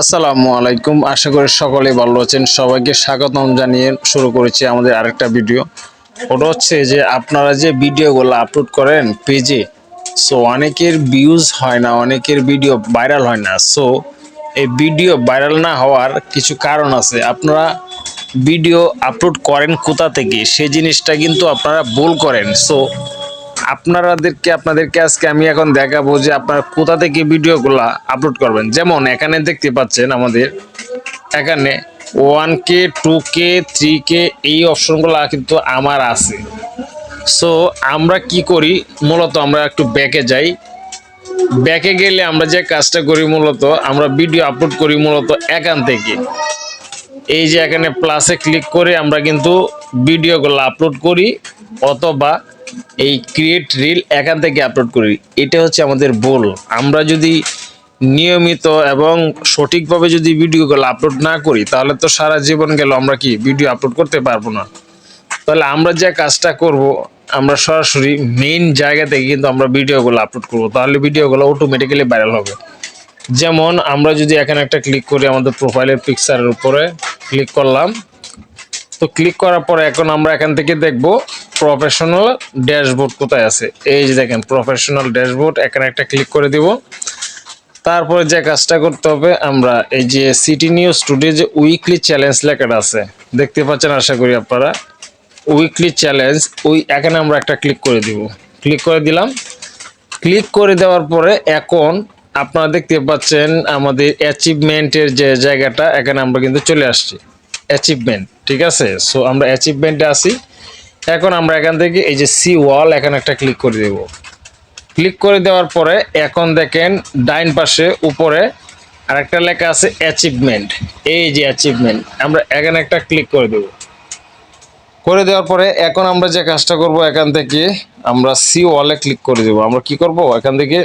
আসসালামু আলাইকুম। আশা করি সকলে ভালো আছেন। সবাইকে স্বাগতম জানিয়ে শুরু করেছি আমাদের আরেকটা ভিডিও। ওটা হচ্ছে যে আপনারা যে ভিডিওগুলো আপলোড করেন পেজে সো অনেকের ভিউজ হয় না, অনেকের ভিডিও ভাইরাল হয় না। সো এই ভিডিও ভাইরাল না হওয়ার কিছু কারণ আছে। আপনারা ভিডিও আপলোড করেন কোথা থেকে? সেই জিনিসটা কিন্তু আপনারা ভুল করেন। সো আপনারাদেরকে, আপনাদেরকে আজকে আমি এখন দেখাবো যে আপনারা কোথা থেকে ভিডিওগুলো আপলোড করবেন। যেমন, এখানে দেখতে পাচ্ছেন আমাদের, এখানে one K two K three K এই অপশনগুলো কিন্তু আমার আছে। সো আমরা কি করি? মূলত আমরা একটু ব্যাকে যাই। ব্যাকে গেলে আমরা যে কাজটা করি মূলত, আমরা ভিডিও আপলোড করি মূলত এখান থেকে। এই যে এখানে প্লাসে ক্লিক করে আমরা কিন্তু ভিডিওগুলো আপলোড করি, অথবা এই ক্রিয়েট রিল এখান থেকে আপলোড করি। এটা হচ্ছে আমাদের বোল আমরা যদি নিয়মিত এবং সঠিকভাবে যদি ভিডিওগুলো আপলোড না করি, তাহলে তো সারা জীবন গেল আমরা কি ভিডিও আপলোড করতে পারব না। তাহলে আমরা যে কাজটা করব, আমরা সরাসরি মেইন জায়গা থেকে কিন্তু আমরা ভিডিওগুলো আপলোড করব। তাহলে ভিডিওগুলো অটোমেটিক্যালি ভাইরাল হবে। যেমন আমরা যদি এখানে একটা ক্লিক করি, আমাদের প্রোফাইলের পিকচারের উপরে ক্লিক করলাম তো ক্লিক করার পরে এখন আমরা এখান থেকে দেখব প্রফেশনাল ড্যাশবোর্ড কোথায় আছে। এই যে দেখেন প্রফেশনাল ড্যাশবোর্ড এখানে একটা ক্লিক করে দিব। তারপরে যে কাজটা করতে হবে, আমরা এই যে সিটি নিউজ টুডে যে উইকলি চ্যালেঞ্জ লেখাটা আছে, দেখতে পাচ্ছেন আশা করি আপনারা? উইকলি চ্যালেঞ্জ ওই এখানে আমরা একটা ক্লিক করে দিব। ক্লিক করে দিলাম। ক্লিক করে দেওয়ার পরে এখন আপনারা দেখতে পাচ্ছেন আমাদের অ্যাচিভমেন্টের যে জায়গাটা, এখানে আমরা কিন্তু চলে আসছি। অ্যাচিভমেন্ট ঠিক আছে? সো আমরা অ্যাচিভমেন্টে আসি এখন আমরা এখান থেকে এই যে সি ওয়াল এখানে একটা ক্লিক করে দেব। ক্লিক করে দেওয়ার পরে এখন দেখেন ডাইন পাশে উপরে আরেকটা লেখা আছে অ্যাচিভমেন্ট এই যে অ্যাচিভমেন্ট আমরা এখানে একটা ক্লিক করে দেব। করে দেওয়ার পরে এখন আমরা যে কাজটা করব এখান থেকে, আমরা সি ওয়ালে ক্লিক করে দেব। আমরা কি করব? এখান থেকে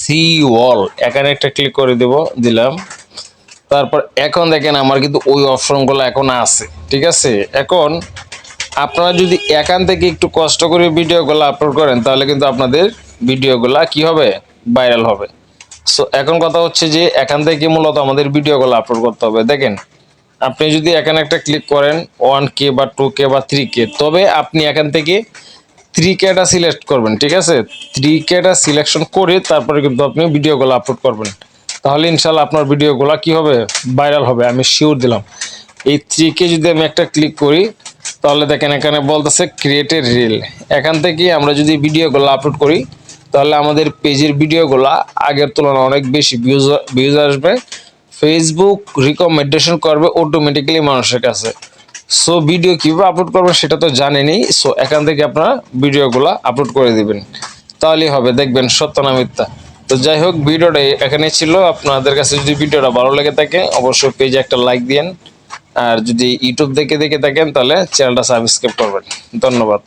সি ওয়াল এখানে একটা ক্লিক করে দেব, দিলাম। তারপর এখন দেখেন আমার কিন্তু ওই অপশনগুলো এখন আছে, ঠিক আছে? এখন আপনারা যদি এখান থেকে একটু কষ্ট করে ভিডিওগুলো আপলোড করেন, তাহলে কিন্তু আপনাদের ভিডিওগুলো কি হবে? ভাইরাল হবে। সো এখন কথা হচ্ছে যে এখান থেকে মূলত আমাদের ভিডিওগুলো আপলোড করতে হবে। দেখেন, আপনি যদি এখানে একটা ক্লিক করেন ওয়ান কে বা টু কে বা থ্রি কে তবে আপনি এখান থেকে থ্রি কেটা সিলেক্ট করবেন, ঠিক আছে? থ্রি কেটা সিলেকশন করে তারপরে কিন্তু আপনি ভিডিওগুলো আপলোড করবেন। তাহলে ইনশাল্লাহ আপনার ভিডিওগুলো কি হবে? ভাইরাল হবে, আমি শিওর দিলাম। এই থ্রিকে যদি আমি একটা ক্লিক করি, তাহলে দেখেন এখানে বলতেছে ক্রিয়েটেড রিল এখান থেকে আমরা যদি ভিডিওগুলো আপলোড করি, তাহলে আমাদের পেজের ভিডিওগুলো আগের তুলনায় অনেক বেশি ভিউজ ভিউজ আসবে। ফেসবুক রিকমেন্ডেশন করবে অটোমেটিক্যালি মানুষের কাছে। সো ভিডিও কীভাবে আপলোড করবেন সেটা তো জানেনই সো এখান থেকে আপনারা ভিডিওগুলো আপলোড করে দিবেন। তাহলেই হবে, দেখবেন সত্য না তো যাই হোক, ভিডিওটা এখানে ছিল। আপনাদের কাছে যদি ভিডিওটা ভালো লেগে থাকে, অবশ্যই পেজে একটা লাইক দিন আর যদি ইউটিউব দেখে দেখে থাকেন, তাহলে চ্যানেলটা সাবস্ক্রাইব করবেন। ধন্যবাদ।